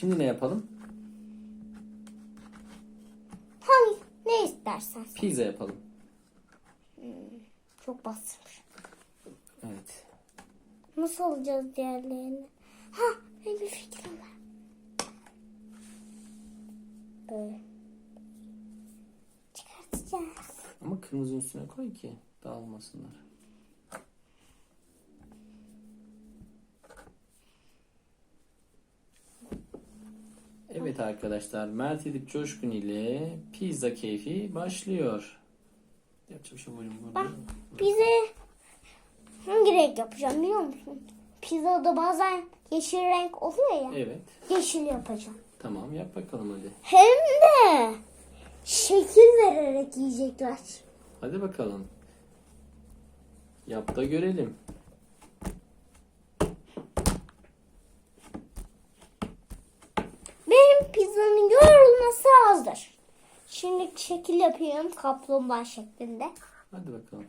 Şimdi ne yapalım? Hangi ne istersen. sen. Pizza yapalım. Çok bastırmış. Evet. Nasıl alacağız diğerlerini? Ha benim bir fikrim var. Böyle. Çıkartacağız. Ama kırmızının üstüne koy ki dağılmasınlar. Evet arkadaşlar Mert Edip Coşkun ile pizza keyfi başlıyor. Yapacak bir şey buyurun Bak bize hangi renk yapacağım biliyor musun? Pizzada bazen yeşil renk oluyor ya. Evet. Yeşil yapacağım. Tamam yap bakalım hadi. Hem de şekil vererek yiyecekler. Hadi bakalım. Yap da görelim. Şimdi şekil yapıyorum kaplumbağa şeklinde. Hadi bakalım.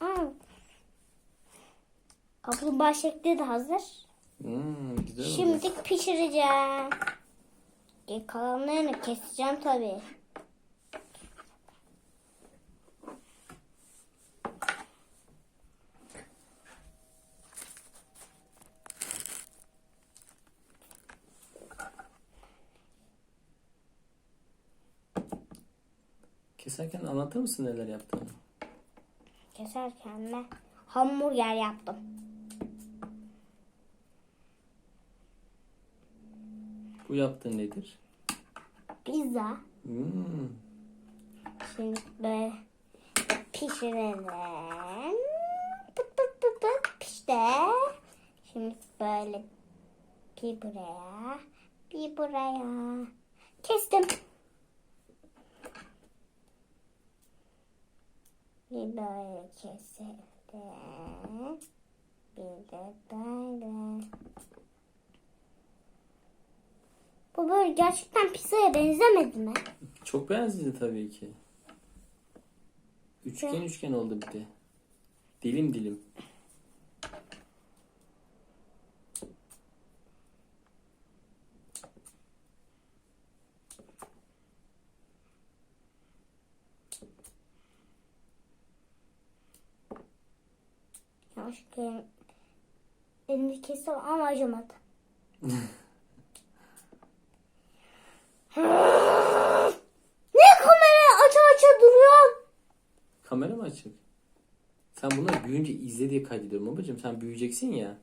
Aa. Kaplumbağa şekli de hazır. Hmm, güzel oldu. Şimdi pişireceğim. E, kalanlarını keseceğim tabii. Keserken anlatır mısın neler yaptığını? Keserken de hamburger yaptım. Bu yaptığın nedir? Pizza. Hmm, Şimdi böyle pişirelim. Pıt pıt pıt pıt pişti. Şimdi böyle bir buraya, bir buraya. Kestim. Bir böyle kesildi. Bir de böyle. Bu böyle gerçekten pizzaya benzemedi mi? çok benzedi tabii ki. Üçgen üçgen oldu bir de. Dilim dilim. Yanlışlıkla elini kestim ama acımadı. ne kamera aça aça duruyorsun? Kamera mı açık? Sen bunları büyüyünce izle diye kaydediyorum babacığım. Sen büyüyeceksin ya.